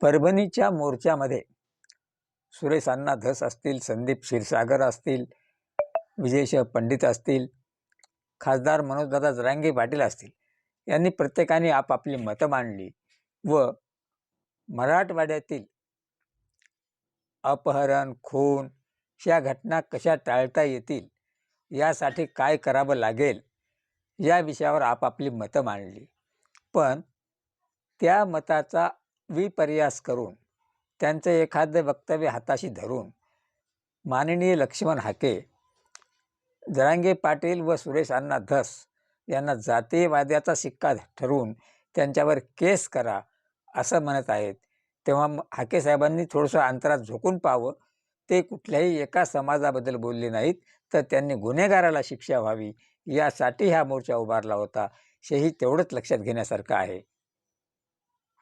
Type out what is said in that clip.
परभणीच्या मोर्चामध्ये सुरेश अण्णा धस असतील संदीप क्षीरसागर असतील विजयशिव पंडित असतील खासदार मनोजदादा जरांगे पाटील असतील यांनी प्रत्येकाने आपापली मतं मांडली व मराठवाड्यातील अपहरण खून या घटना कशा टाळता येतील यासाठी काय करावं लागेल या विषयावर आपापली मतं मांडली. पण त्या मताचा विपर्यास करून त्यांचं एखादं वक्तव्य हाताशी धरून माननीय लक्ष्मण हाके जरांगे पाटील व सुरेश अण्णा धस यांना जातीयवाद्याचा शिक्का ठरवून त्यांच्यावर केस करा असं म्हणत आहेत. तेव्हा हाके साहेबांनी थोडंसं अंतरात झोकून पाहावं. ते कुठल्याही एका समाजाबद्दल बोलले नाहीत तर त्यांनी गुन्हेगाराला शिक्षा व्हावी यासाठी हा मोर्चा उभारला होता. हेही तेवढंच लक्षात घेण्यासारखं आहे.